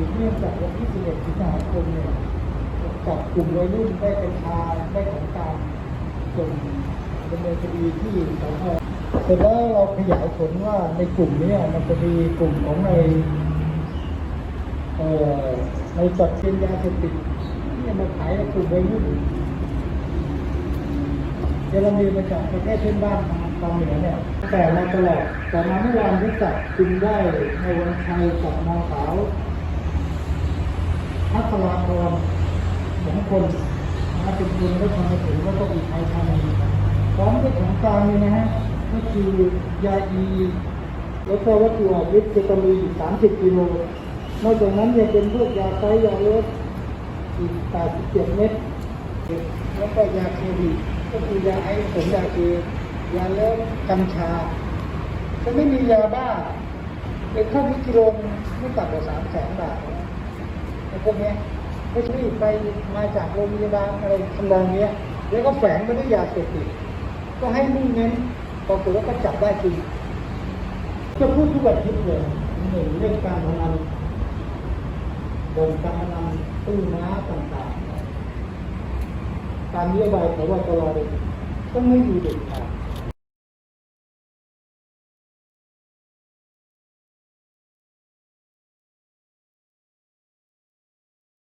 สืบเนื่องจากวันที่ 11สิงหาคมเนี่ยจับกลุ่มวัยรุ่นได้กัญชาได้ของกลารส่งดำเนินคดีที่สพเสร็จแล้วเราขยายผลว่าในกลุ่มนี้มันจะมีกลุ่มของในเอ่อในจัดเป็นยาเสพติดที่มาขายในกลุ่มวัยรุ่นเยอรมีมาจากประเทศเพื่อนบ้านทางเหนือเนี่ยแต่มาตลอดแต่มาเมื่อวานที่จับคุมได้ในวันชัยกับนางสาว พัทราพรสองคนนะเป็นคนได้ทำมาถึงแล้วก็อีกไทยทำมาอีกพร้อมด้วยของกลางนี่นะฮะก็คือยาอีแล้วก็วัตถุออกฤทธิ์เคตามีอีก30กิโลนอกจากนั้นยังเป็นพวกยาไซยาเลิศอีก87เม็ดแล้วก็ยาเคมีก็คือยาไอซ์ผงยาเอยาเลิกกัญชาจะไม่มียาบ้าเป็นข้าวมิกิโลไม่ต่ำกว่าสามแสนบาท พวกนี้ไม่ใช่ไปมาจากโรงพยาบาลอะไรทำนองนี้แล้วก็แฝงมาด้วยยาเสพติดก็ให้มุ่งเน้นปรากฏว่าก็จับได้จริงจะพูดทุกอาทิตย์เลยหนึ่งเรื่องการพนันบ่นการพนันตู้ม้าต่างๆตามนโยบายของวตรเลยต้องไม่มีเด็ดขาด